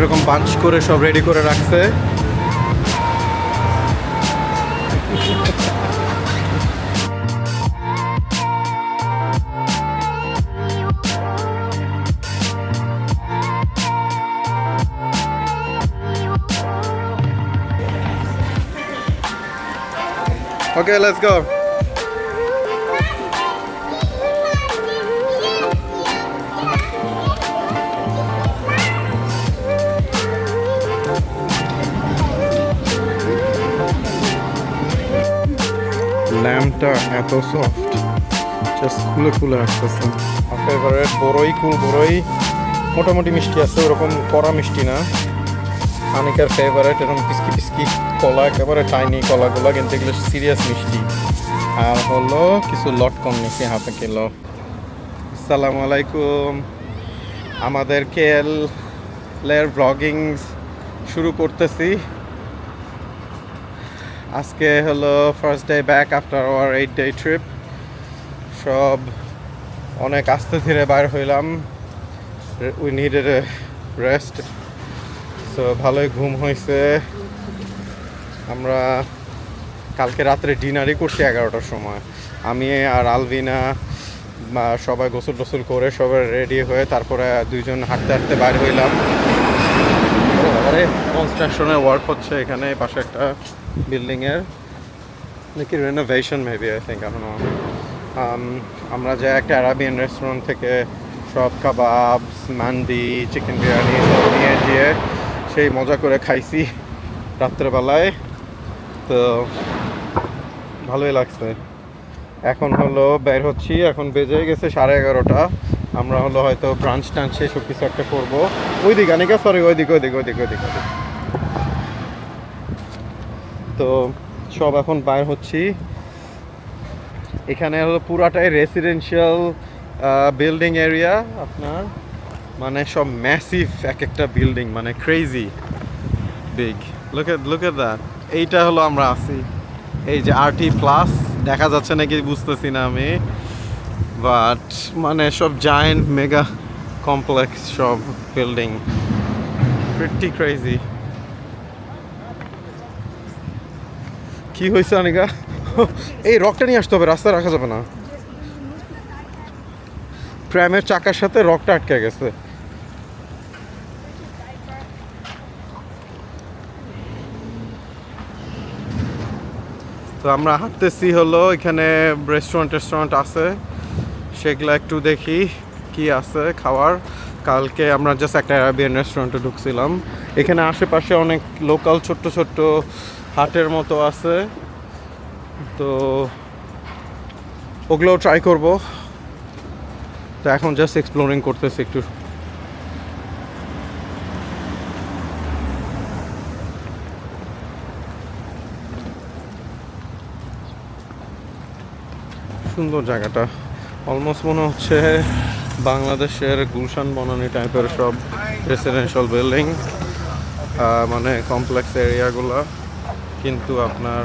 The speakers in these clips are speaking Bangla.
এরকম পাঞ্চ করে সব রেডি করে রাখছে Okay, let's go. ল্যাম্পটা এত সফট জাস্ট খুলে খুলে আসতেছে। ফেভারেট বড়ই কুল বড়ই মোটামুটি মিষ্টি আছে, ওরকম কড়া মিষ্টি না। আনিকার ফেভারেট এরকম পিসকি পিসকি কলা, একেবারে টাইনি কলাগুলো কিন্তু এগুলো সিরিয়াস মিষ্টি। আর হলো কিছু লট কম নিছি হাতে কিলো আসসালামু আলাইকুম। আমাদের কেএল লের ব্লগিং শুরু করতেছি। আজকে হলো first day back after our eight day trip সব অনেক আস্তে ধীরে বাইর হইলাম। উই নিডেড রেস্ট সো ভালোই ঘুম হয়েছে আমরা কালকে রাত্রে ডিনারই করছি এগারোটার সময়। আমি আর আলভিনা সবাই গোসল টোসল করে সবাই রেডি হয়ে তারপরে দুইজন হাঁটতে হাঁটতে বাইর হইলাম। আরে কনস্ট্রাকশনের ওয়ার্ক হচ্ছে এখানে পাশে একটা বিল্ডিংয়ের নাকি রেনোভেশন মেবি আই থিঙ্ক এখন আমরা যে একটা অ্যারাবিয়ান রেস্টুরেন্ট থেকে সব কাবাব মান্দি চিকেন বিরিয়ানি সব নিয়ে গিয়ে সেই মজা করে খাইছি রাত্রেবেলায়। তো ভালোই লাগছে। এখন হলো বের হচ্ছি, এখন বেজে গেছে সাড়ে এগারোটা। আমরা হলো হয়তো ব্রাঞ্চ টাঞ্চ সব কিছু একটা করব। ওই দিক সরি ওই দিক ওই দিক ওই ওই তো সব এখন বাইর হচ্ছি। এখানে হলো পুরাটাই রেসিডেন্সিয়াল বিল্ডিং এরিয়া আপনার মানে সব ম্যাসিভ এক একটা বিল্ডিং মানে crazy big look look that এইটা হলো আমরা আছি। এই যে আরটি প্লাস দেখা যাচ্ছে নাকি, বুঝতেছি না আমি। বাট মানে সব জায়েন্ট মেগা কমপ্লেক্স সব বিল্ডিং প্রিটি ক্রেজি কি হয়েছে অনিকা এই রকটা নিয়ে আসতে হবে, রাস্তায় রাখা যাবে না। প্র্যামের চাকার সাথে রকটা আটকে গেছে। তো আমরা হাঁটতেছি হলো, এখানে রেস্টুরেন্ট টেস্টুরেন্ট আছে। সেগুলো একটু দেখি কি আছে খাওয়ার। কালকে আমরা জাস্ট একটা অ্যারাবিয়ান রেস্টুরেন্টে ঢুকছিলাম। এখানে আশেপাশে অনেক লোকাল ছোট্ট ছোট্ট হাটের মতো আছে। তো ওগুলোও ট্রাই করব। তো এখন জাস্ট এক্সপ্লোরিং করতেছি একটু। সুন্দর জায়গাটা। অলমোস্ট মনে হচ্ছে বাংলাদেশের গুলশান, বনানি টাইপের সব রেসিডেন্সিয়াল বিল্ডিং মানে কমপ্লেক্স এরিয়াগুলো কিন্তু আপনার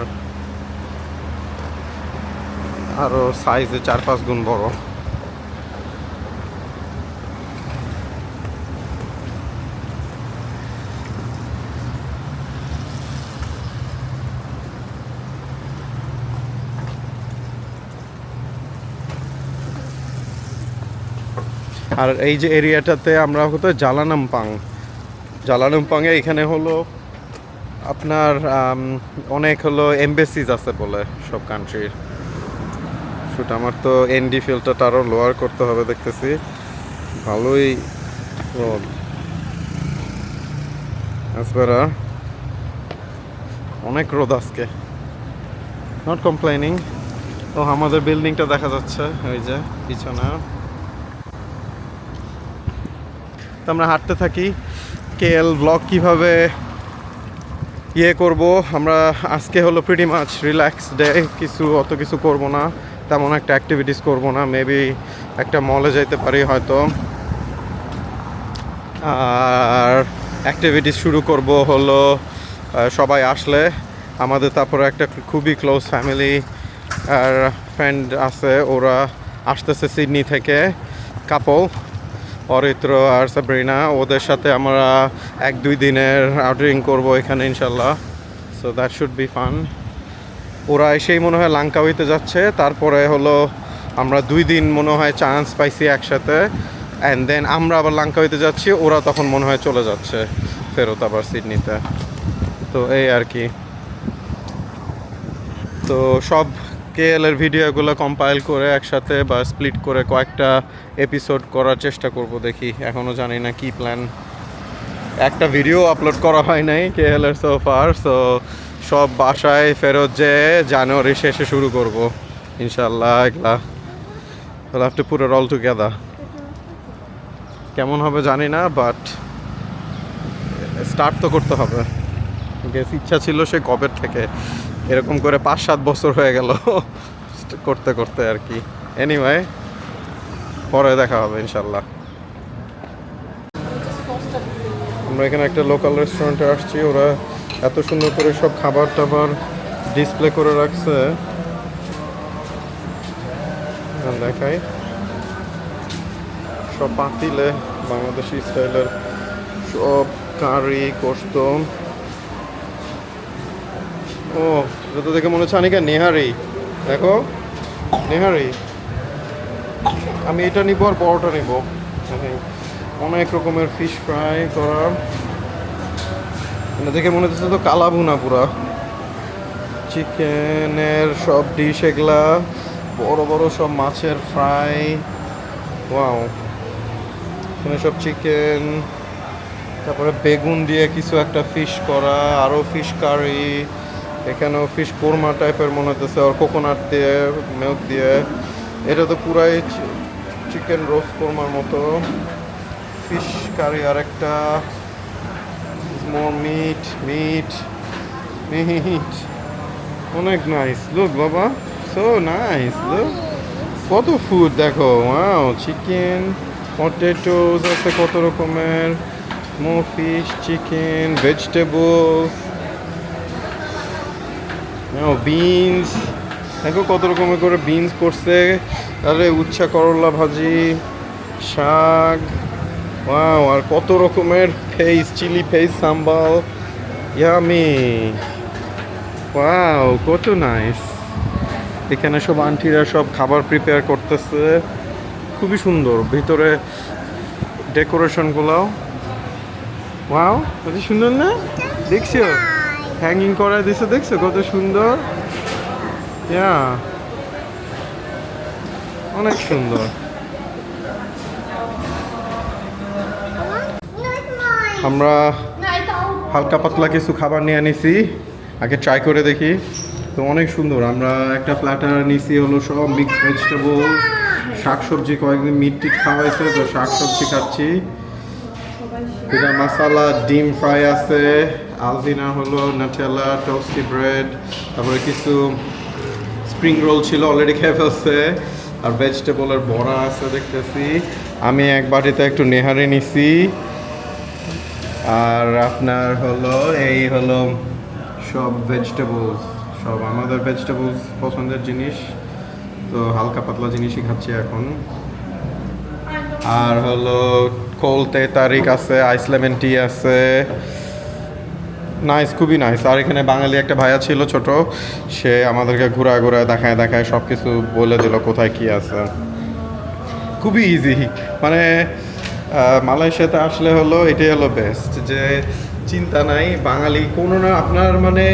আরও সাইজে চার পাঁচ গুণ বড়। আর এই যে এরিয়াটাতে আমরা হতো জালানামপাং জালানামপাংয়ে এখানে হলো আপনার অনেক হলো এমবেসিজ আছে বলে সব কান্ট্রির শুট আমার তো এনডি ফিল্টারটা আরও লোয়ার করতে হবে দেখতেছি। ভালোই রোদ অনেক রোদ আজকে। নট কমপ্লেনিং ও, আমাদের বিল্ডিংটা দেখা যাচ্ছে ওই যে, পিছনে। তো আমরা হাঁটতে থাকি। কেএল ব্লগ কীভাবে ইয়ে করব? আমরা আজকে হলো প্রিটি মাছ রিল্যাক্স ডে কিছু অত কিছু করব না। তেমন একটা অ্যাক্টিভিটিস করব না মেবি একটা মলে যাইতে পারি হয়তো। আর অ্যাক্টিভিটিস শুরু করব হলো সবাই আসলে। আমাদের তারপরে একটা খুবই ক্লোজ ফ্যামিলি আর ফ্রেন্ড আছে, ওরা আসতেছে সিডনি থেকে কাপল অরিত্র আর সাবরিনা, ওদের সাথে আমরা এক দুই দিনের আউটিং করব এখানে ইনশাল্লাহ। So that should be fun ওরা এসেই মনে হয় লাঙ্কাউইতে যাচ্ছে। তারপরে হলো আমরা দুই দিন মনে হয় চান্স পাইছি একসাথে। অ্যান্ড দেন আমরা আবার লাঙ্কাউইতে যাচ্ছি, ওরা তখন মনে হয় চলে যাচ্ছে ফেরত আবার সিডনিতে। তো এই আর কি। তো সব কেএল এর ভিডিওগুলো কম্পাইল করে একসাথে বা স্প্লিট করে কয়েকটা এপিসোড করার চেষ্টা করব দেখি। এখনও জানি না কি প্ল্যান একটা ভিডিও আপলোড করা হয় নাই কেএল এর সোফার সো সব বাসায় ফেরত যে জানুয়ারি শেষে শুরু করব। ইনশাল্লাহ এগুলা। Have to put all together কেমন হবে জানি না বাট স্টার্ট তো করতে হবে। গেস ইচ্ছা ছিল সে কবের থেকে। এরকম করে পাঁচ, সাত বছর হয়ে গেল করতে করতে আর কি। এনিওয়ে পরে দেখা হবে ইনশাল্লাহ আমরা এখানে একটা লোকাল রেস্টুরেন্টে আসছি, ওরা এত সুন্দর করে সব খাবার টাবার ডিসপ্লে করে রাখছে। দেখাই। সব পাতিলে বাংলাদেশি স্টাইলের সব কারি কোস্ত ও, এটা তো দেখে মনে হচ্ছে আনিকা নেহারি। দেখো, নেহারি। আমি এটা নিব আর বড়টা নিব। অনেক রকমের ফিশ ফ্রাই করা দেখে মনে হচ্ছে তো কালা ভুনা পুরা। চিকেনের সব ডিশ এগুলা, বড় বড় সব মাছের ফ্রাই ওয়াও এখানে সব চিকেন তারপরে বেগুন দিয়ে কিছু একটা ফিশ করা আরও ফিশ কারি এখানেও ফিশ কোরমা টাইপের মনে হতেছে আর কোকোনাট দিয়ে মিল্ক দিয়ে। এটা তো পুরাই চিকেন রোস্ট কোরমার মতো। ফিশ কারি আর একটা মোর মিট মিট মিট অনেক নাইস লুক বাবা সো নাইস লুক কত ফুড দেখো ওয়াও চিকেন পটেটোস আছে কত রকমের। More fish chicken vegetables beans দেখো কত রকমের করে বিনস করছে। তাহলে উচ্ছা করলা ভাজি, শাক, ওয়াও, আর কত রকমের fish chilli fish sambal yummy wow কত নাইস এখানে সব আন্টিরা সব খাবার প্রিপেয়ার করতেছে। খুবই সুন্দর, ভিতরে ডেকোরেশনগুলো ওয়াও কত সুন্দর না? দেখছ? হ্যাঙ্গিং করা দিছে, দেখছ? কত সুন্দর। ইয়া অনেক সুন্দর। আমরা হালকা পাতলা কিছু খাবার নিয়ে নিছি। আগে ট্রাই করে দেখি। তো অনেক সুন্দর। আমরা একটা প্ল্যাটার নিছি হলো সব মিক্স ভেজিটেবল শাকসবজি কয়েকদিন মিট টিট খাওয়াইছে, তো শাকসবজি খাচ্ছি। এটা মশালা ডিম ফ্রাই আছে। আলদিনা হলো নাটেলা টোস্টি ব্রেড তারপরে কিছু স্প্রিং রোল ছিল অলরেডি খেয়ে ফেলছে, আর ভেজিটেবলের বড়া আছে দেখতেছি। আমি এক বাটিতে একটু নেহারি নিছি। আর আপনার হলো, এই হলো সব ভেজিটেবলস সব আমাদের ভেজিটেবলস পছন্দের জিনিস। তো হালকা পাতলা জিনিসই খাচ্ছি এখন। আর হলো কোলতে তারিখ আছে আইস লেমন টি আছে। নাইস খুবই নাইস আর এখানে বাঙালি একটা ভাইয়া ছিল ছোট, সে আমাদেরকে ঘোরা ঘোরা দেখায় দেখায় সব কিছু বলে দিল কোথায় কি আছে। খুবই ইজি মানে মালয়েশিয়াতে আসলে হলো এটাই হলো বেস্ট যে চিন্তা নাই, বাঙালি কোনো না, আপনার মানে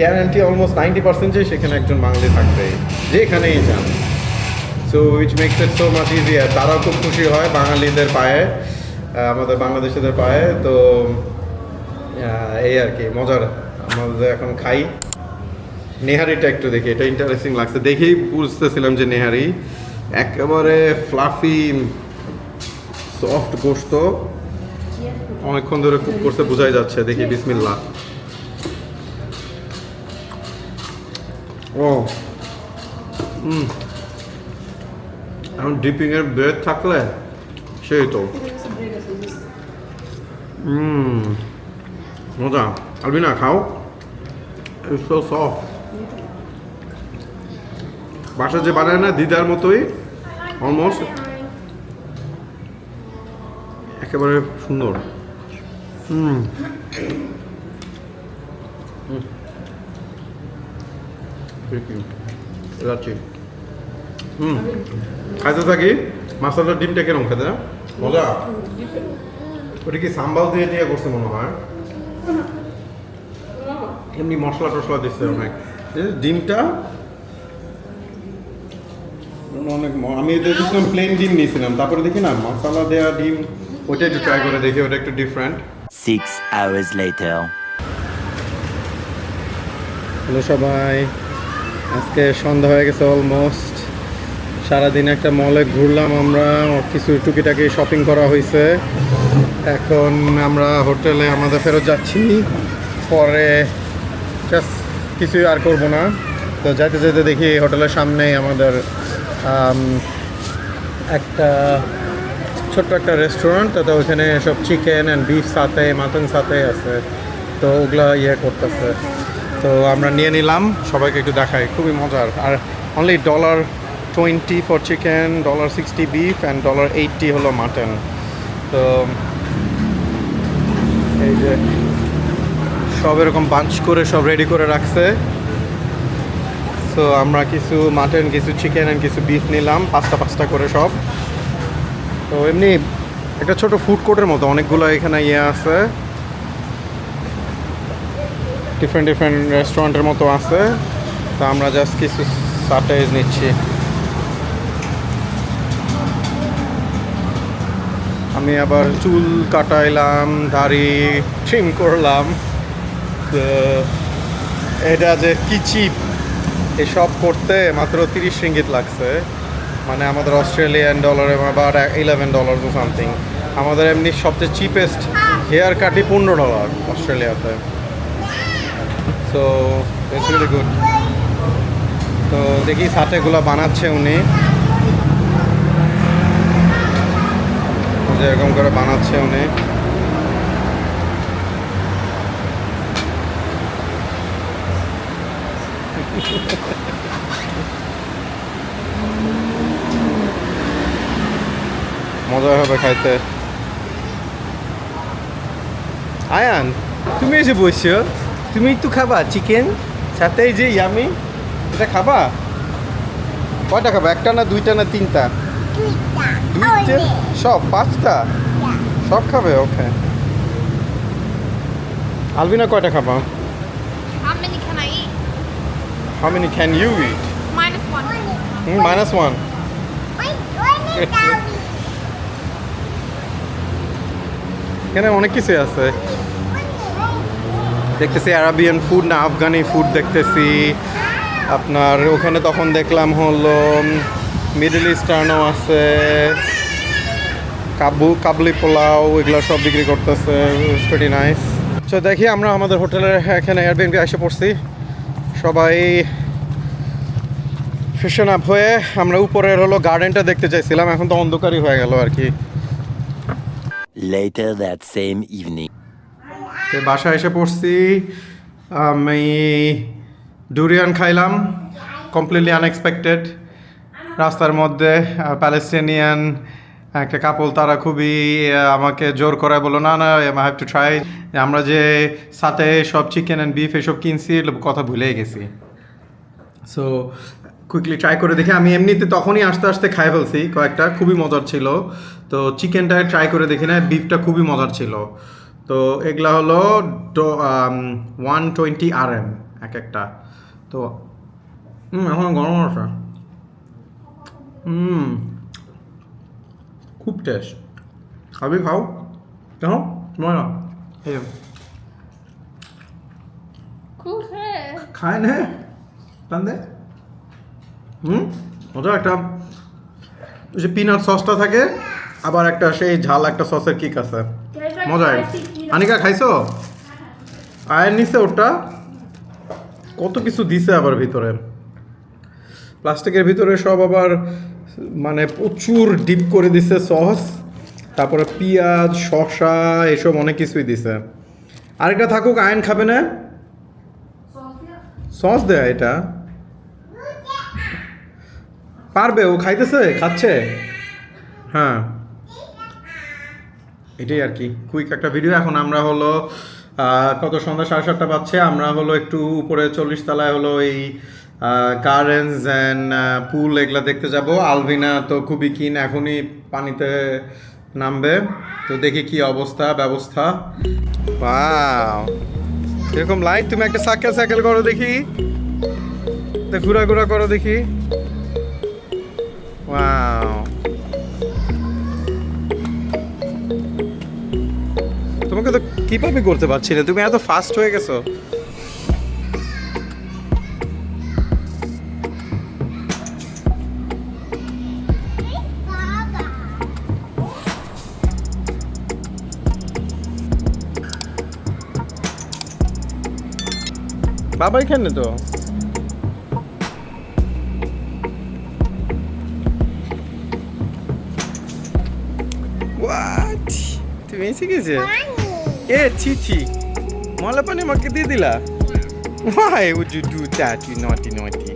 গ্যারান্টি অলমোস্ট নাইনটি পার্সেন্ট যে সেখানে একজন বাঙালি থাকবে, যেখানেই যান। So which makes it so much easier তারাও খুব খুশি হয় বাঙালিদের পায়ে আমাদের বাংলাদেশিদের পায়ে, তো এই আর কি মজার। আমাদের এখন খাই নেহারিটা একটু দেখি এটা ইন্টারেস্টিং লাগছে। দেখেই বুঝতেছিলাম যে নেহারি একেবারে ফ্লাফি সফট গোস্ত অনেকক্ষণ ধরে কুক করতে বোঝাই যাচ্ছে। দেখি বিসমিল্লা ও। হুম এখন ডিপিং এর ব্রেড থাকলে সেই তো। হুম মজা আলবিনা খাও ইটস সো সফট বাসা যে বানায় না, দিদার মতোই অলমোস্ট একেবারে সুন্দর। হুম। যাচ্ছি হুম। খাইতে থাকি। মাসালার ডিমটা কেরম খেতে মজা? ওটা কি সাম্বাল দিয়ে দিয়ে করছে মনে হয়? এমনি মশলা টশলা দিচ্ছে অনেক। ডিমটা অনেক আমি দেখেছিলাম প্লেন ডিম নিয়েছিলাম। তারপরে দেখি না মশলা দেওয়া ডিম ওটা একটু ট্রাই করে দেখি ওটা একটু different Six hours later. Hello সবাই আজকে সন্ধ্যা হয়ে গেছে অলমোস্ট সারাদিন একটা মলে ঘুরলাম আমরা, কিছু টুকিটাকি শপিং করা হয়েছে। এখন আমরা হোটেলে আমাদের ফেরত যাচ্ছি। পরে জাস্ট কিছুই আর করব না। তো যাইতে যেতে দেখি হোটেলের সামনেই আমাদের একটা ছোট্ট একটা রেস্টুরেন্ট তো ওইখানে সব চিকেন অ্যান্ড বিফ সাথে মাটন সাথে আছে। তো ওগুলো ইয়ে করতেছে। তো আমরা নিয়ে নিলাম। সবাইকে একটু দেখাই। খুবই মজার। আর only dollar twenty for chicken dollar sixty beef and dollar eighty হলো মাটন তো, এই যে সব এরকম বাঞ্চ করে, সব রেডি করে রাখছে। সো আমরা কিছু মাটন কিছু চিকেন অ্যান্ড কিছু বিফ নিলাম পাঁচটা পাঁচটা করে সব। তো, এমনি একটা ছোট ফুড কোর্টের মতো, অনেকগুলো এখানে ইয়ে আছে। ডিফারেন্ট ডিফারেন্ট রেস্টুরেন্টের মতো আছে। তো, আমরা জাস্ট কিছু সারটাইজ নিচ্ছি। আমি আবার চুল কাটাইলাম, দাড়ি ট্রিম করলাম। তো এটা যে কি চিপ এসব করতে মাত্র তিরিশ রিঙ্গিত লাগছে। মানে আমাদের অস্ট্রেলিয়ান ডলারে আবার ইলেভেন ডলার সামথিং আমাদের এমনি সবচেয়ে চিপেস্ট হেয়ার কাটই পনেরো ডলার অস্ট্রেলিয়াতে সো ইটস রিয়েলি গুড তো দেখি সাথেগুলো বানাচ্ছে উনি। যে এরকম করে বানাচ্ছে উনি। মজা হবে খাইতে। আয়ান, তুমি এসে বসছো, তুমি একটু খাবা চিকেন, সাথে এই যে ইয়ামি, এটা খাবা? কয়টা খাবা, একটা না দুইটা না তিনটা? দুইটা সব পাঁচটা? সব খাবে ওকে আলবিনা কয়টা খাবা? How many can I eat? How many can you eat Minus one. Minus one এখানে অনেক কিছু আছে। দেখতেছি আরাবিয়ান ফুড না আফগানি ফুড দেখতেছি। আপনার ওখানে তখন দেখলাম হলো মিডল ইস্টার্নও আছে কাবু কাবলি পোলাও এগুলো সব বিক্রি করতেছে ভেরি নাইস তো দেখি আমরা আমাদের হোটেলের এখানে এয়ারবিএনবি এসে পড়ছি। সবাই ফিশন আপ হয়ে আমরা উপরের হলো গার্ডেনটা দেখতে চাইছিলাম এখন তো অন্ধকারই হয়ে গেল আর কি। Later দ্যাট সেম ইভিনিং তো বাসায় এসে পড়ছি। আমি ডুরিয়ান খাইলাম কমপ্লিটলি আনএক্সপেক্টেড রাস্তার মধ্যে প্যালেস্টিনিয়ান একটা কাপল তারা খুবই আমাকে জোর করায় বলল, না না আই হ্যাভ টু ট্রাই আমরা যে সাথে সব চিকেন অ্যান্ড বিফ এসব কিনছি কথা ভুলেই গেছি। সো কুইকলি ট্রাই করে দেখি। আমি এমনিতে তখনই আস্তে আস্তে খাই ফেলছি কয়েকটা, খুবই মজার ছিল। তো চিকেনটা ট্রাই করে দেখি না বিফটা খুবই মজার ছিল। তো এগুলা হলো ওয়ান টোয়েন্টি আর এম এক একটা। তো এখন গরম আছে। হুম খুব টেস্ট খাবি খাও। মজা এই যে, খায় না? টান দে। হুম মজা একটা যে পিনাট সসটা থাকে আবার একটা সেই ঝাল একটা সসের কিক আছে। মজাই আনিকা খাইছো? আয়ের নিছে ওটা কত কিছু দিছে আবার ভিতরে। প্লাস্টিকের ভিতরে সব আবার মানে প্রচুর ডিপ করে দিছে সস, তারপরে পেঁয়াজ, শসা, এসব অনেক কিছুই দিছে। আরেকটা থাকুক, আয়ন খাবে না? সস দেয় এটা? পারবে, ও খাইতেছে, খাচ্ছে? হ্যাঁ। এটাই আর কি কুইক একটা ভিডিও এখন আমরা হলো কত সন্ধ্যা সাড়ে সাতটা বাজছে, আমরা হলো একটু উপরে চল্লিশ তলায় হলো এই গার্ডেন্স অ্যান্ড পুল এগুলা দেখতে যাব। আলভিনা তো খুবই কিন এখনই পানিতে নামবে। তো দেখি কি অবস্থা, ব্যবস্থা। এরকম লাইট তুমি একটা সাইকেল সাইকেল করো দেখি। ঘোরা ঘোরা করো দেখি। তোমাকে তো কীভাবে করতে পারছি না? তুমি এত ফাস্ট হয়ে গেছো। বাবা এখানে তো। তুমি এসে গেছে? এ ছি ছি। মলা পানি আমাকে দিয়ে দিলা? Why would you do that, you naughty naughty?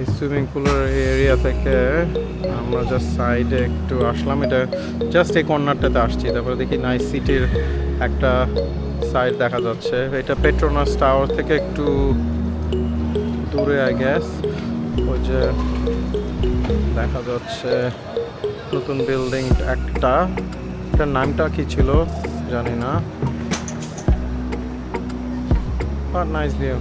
এই সুইমিং পুলের এরিয়া থেকে আমরা জাস্ট সাইডে একটু আসলাম। এটা জাস্ট এই কর্নারটাতে আসছি। তারপরে দেখি নাইস সিটির একটা সাইড দেখা যাচ্ছে। এটা পেট্রোনাস টাওয়ার থেকে একটু দূরে আই গ্যাস ওই যে দেখা যাচ্ছে নতুন বিল্ডিং একটা। এটার নামটা কি ছিল? জানি না। Nice view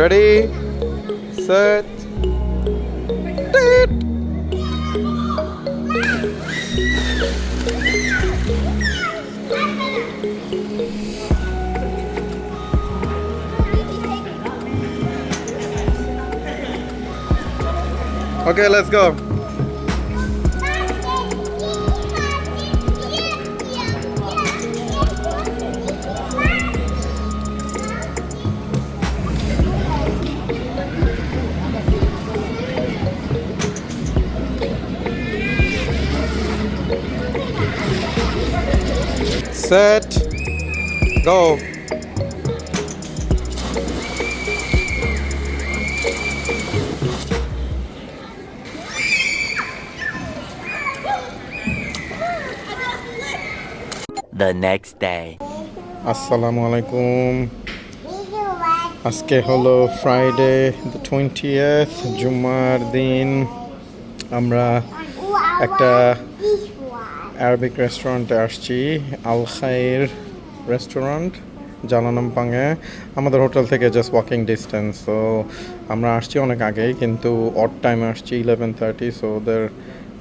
Ready, set, go. Okay, let's go. Set, go. The next day. আসসালামু আলাইকুম আজকে হলো ফ্রাইডে দ্য টোয়েন্টিয়েথ জুম্মার দিন আমরা একটা অ্যারাবিক রেস্টুরেন্টে আসছি, আল খাইর রেস্টুরেন্ট জালানামপাঙে আমাদের হোটেল থেকে জাস্ট ওয়াকিং ডিস্টেন্স সো আমরা আসছি অনেক আগেই, কিন্তু অড টাইমে আসছি ইলেভেন থার্টি সো ওদের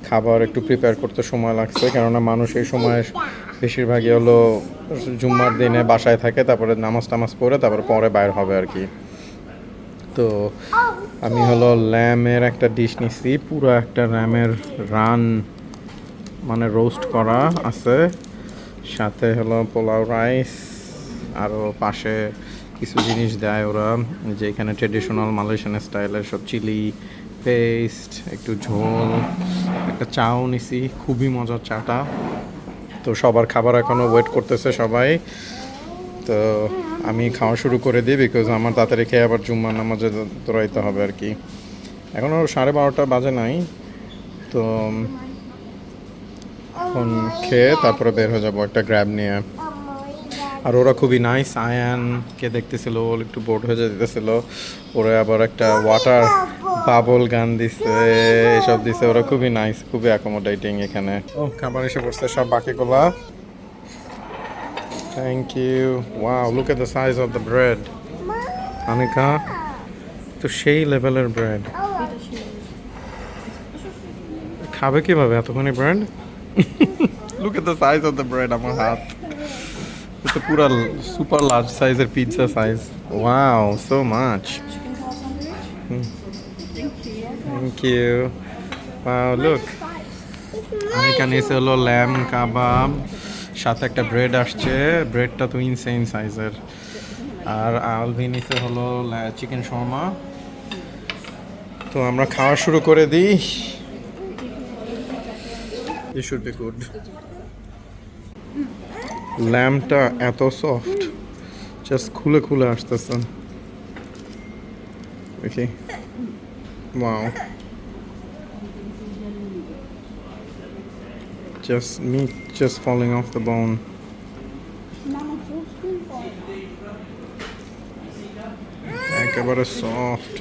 খাবার একটু প্রিপেয়ার করতে সময় লাগছে, কেননা মানুষ এই সময় বেশিরভাগই হলো জুম্মার দিনে বাসায় থাকে, তারপরে নামাজ টামাজ পড়ে, তারপরে পরে বাইর হবে আর কি। তো আমি হলো ল্যামের একটা ডিশ নিছি, পুরো একটা ল্যামের রান মানে রোস্ট করা আছে। সাথে হলো পোলাও রাইস আরও পাশে কিছু জিনিস দেয় ওরা, যে এখানে ট্রেডিশনাল মালয়েশিয়ান স্টাইলের সব চিলি পেস্ট একটু ঝোল, একটা চাও নিছি, খুবই মজার চাটা। তো সবার খাবার এখনও ওয়েট করতেছে সবাই। তো আমি খাওয়া শুরু করে দিই বিকজ আমার তাড়াতাড়ি খেয়ে আবার জুম্মার নামাজে দৌড়াইতে হবে আর কি। এখনও সাড়ে বারোটা বাজে নাই। তো এখন খেয়ে তারপরে বের হয়ে যাব একটা গ্র্যাব নিয়ে। আর ওরা খুবই নাইস আয়ানকে দেখতেছিল, ও একটু বোর্ড হয়ে যেতেছিল ওরা আবার একটা ওয়াটার বাবল গান দিছে, এসব দিছে, ওরা খুবই নাইস খুবই অ্যাকোমোডেটিং এখানে। ও খাবার এসে পড়ছে সব বাকিগুলা। Thank you wow look at the size of the bread Anika, তো সেই লেভেলের ব্রেড খাবে কীভাবে এতখানি bread look at the size of the bread আমার হাত এটা পুরা সুপার লার্জ সাইজের pizza size wow so much thank you look এখানে এসে হলো ল্যাম কাবাব সাথে একটা ব্রেড আসছে। ব্রেডটা তো ইনসেইন সাইজের আর আলভিন এসে হলো চিকেন শর্মা তো আমরা খাওয়া শুরু করে দিই। This should be good. ল্যাম্পটা এত সফট জাস্ট খুলে খুলে আসতেছে দেখি wow just meat just falling off the bone Mama, full spoonful. একেবারে সফট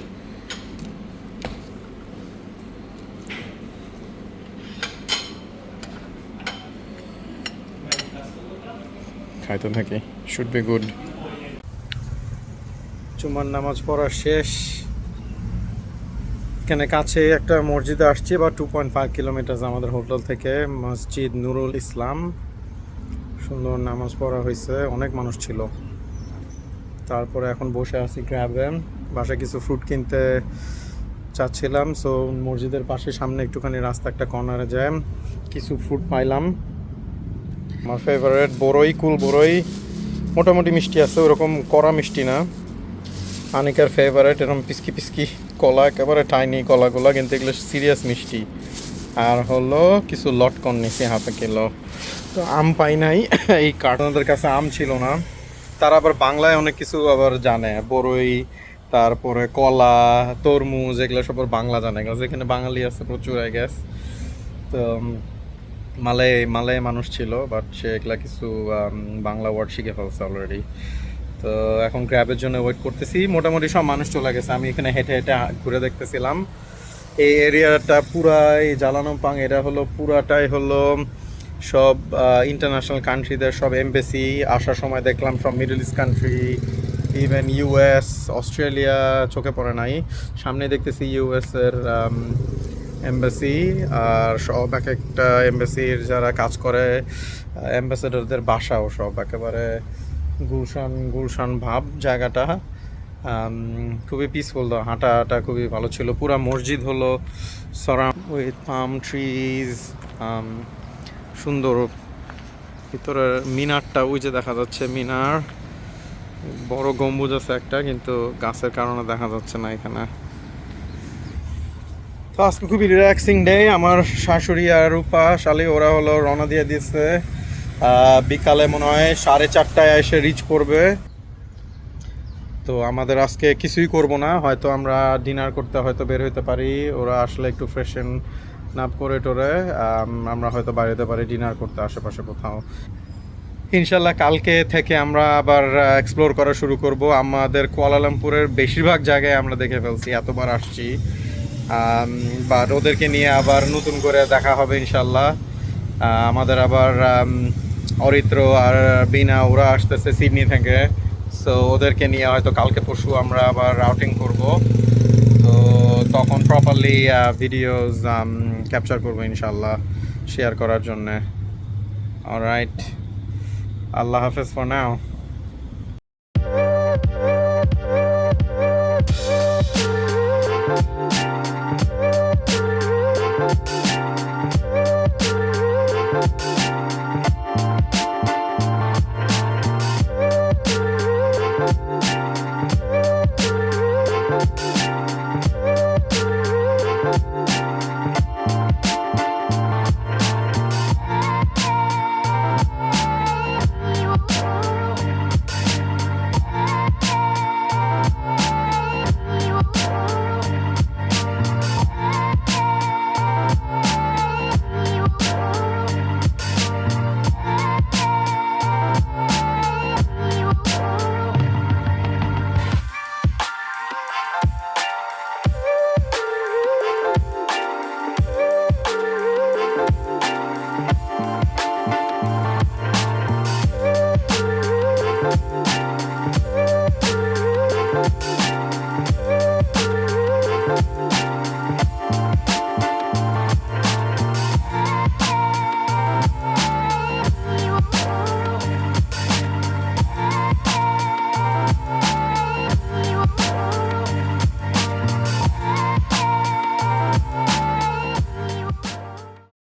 খাইতে থাকি। শুড বি গুড চুমার নামাজ পড়া শেষ। এখানে কাছে একটা মসজিদে আসছি, বা টু পয়েন্ট ফাইভ কিলোমিটার আমাদের হোটেল থেকে, মসজিদ নুরুল ইসলাম। সুন্দর নামাজ পড়া হয়েছে, অনেক মানুষ ছিল। তারপরে এখন বসে আছি গ্র্যাবে বাসায় কিছু ফ্রুট কিনতে চাচ্ছিলাম সো মসজিদের পাশে সামনে একটুখানি রাস্তা, একটা কর্নারে যায়। কিছু ফ্রুট পাইলাম। আমার ফেভারিট বড়ই কুল বড়ই মোটামুটি মিষ্টি আছে, ওরকম কড়া মিষ্টি না। আনিকার ফেভারেট এরকম পিসকি পিসকি কলা, একেবারে টাইনি কলাগুলো, কিন্তু এগুলো সিরিয়াস মিষ্টি। আর হলো কিছু লটকন নিছি, হাফে কিলো তো আম পাই নাই, এই কার্টনদের কাছে আম ছিল না। তারা আবার বাংলায় অনেক কিছু আবার জানে বড়ই তারপরে কলা, তরমুজ, এগুলো সব বাংলা জানে। এগুলো যেখানে বাঙালি আছে প্রচুর আই গ্যাস তো উম, মালয় মানুষ ছিল বাট সে এগুলা কিছু বাংলা ওয়ার্ড শিখে ফেলছে অলরেডি তো এখন গ্র্যাবের জন্য ওয়েট করতেছি। মোটামুটি সব মানুষ চলে গেছে। আমি এখানে হেঁটে হেঁটে ঘুরে দেখতেছিলাম। এই এরিয়াটা পুরাই জ্বালানো পাং এটা হলো পুরাটাই হলো সব ইন্টারন্যাশনাল কান্ট্রিদের সব এমবেসি আসার সময় দেখলাম সব Middle East country even US Australia চোখে পড়ে নাই। সামনে দেখতেছি ইউএস এর এমবাসি আর সব এক একটা এমবাসির যারা কাজ করে অ্যাম্বাসেডারদের বাসাও সব একেবারে গুলশান গুলশান ভাব জায়গাটা। খুবই পিসফুল হাঁটা হাঁটা খুবই ভালো ছিল। পুরা মসজিদ হলো সরাম উইথ পাম ট্রিজ সুন্দর। ভিতরে মিনারটা, ওই যে দেখা যাচ্ছে মিনার, বড় গম্বুজ আছে একটা, কিন্তু গাছের কারণে দেখা যাচ্ছে না এখানে। তো আজকে খুবই রিল্যাক্সিং ডে আমার শাশুড়ি আর রূপা, শালি, ওরা হলো রওনা দিয়ে দিয়েছে। বিকালে মনে হয় সাড়ে চারটায় এসে রিচ করবে। তো আমাদের আজকে কিছুই করব না, হয়তো আমরা ডিনার করতে হয়তো বের হইতে পারি। ওরা আসলে একটু ফ্রেশন নাপ করে টোরে আমরা হয়তো বাইরেতে পারি ডিনার করতে আশেপাশে কোথাও। ইনশাল্লাহ কালকে থেকে আমরা আবার এক্সপ্লোর করা শুরু করব। আমাদের কুয়ালালামপুরের বেশিরভাগ জায়গায় আমরা দেখে ফেলছি, এতবার আসছি। বা ওদেরকে নিয়ে আবার নতুন করে দেখা হবে ইনশাল্লাহ আমাদের আবার অরিত্র আর বিনা, ওরা আসতেছে সিডনি থেকে। সো ওদেরকে নিয়ে হয়তো কালকে পরশু আমরা আবার রাউটিং করব। তো তখন প্রপারলি ভিডিওস ক্যাপচার করব ইনশাল্লাহ শেয়ার করার জন্যে। অলরাইট আল্লাহ হাফেজ ফর নাও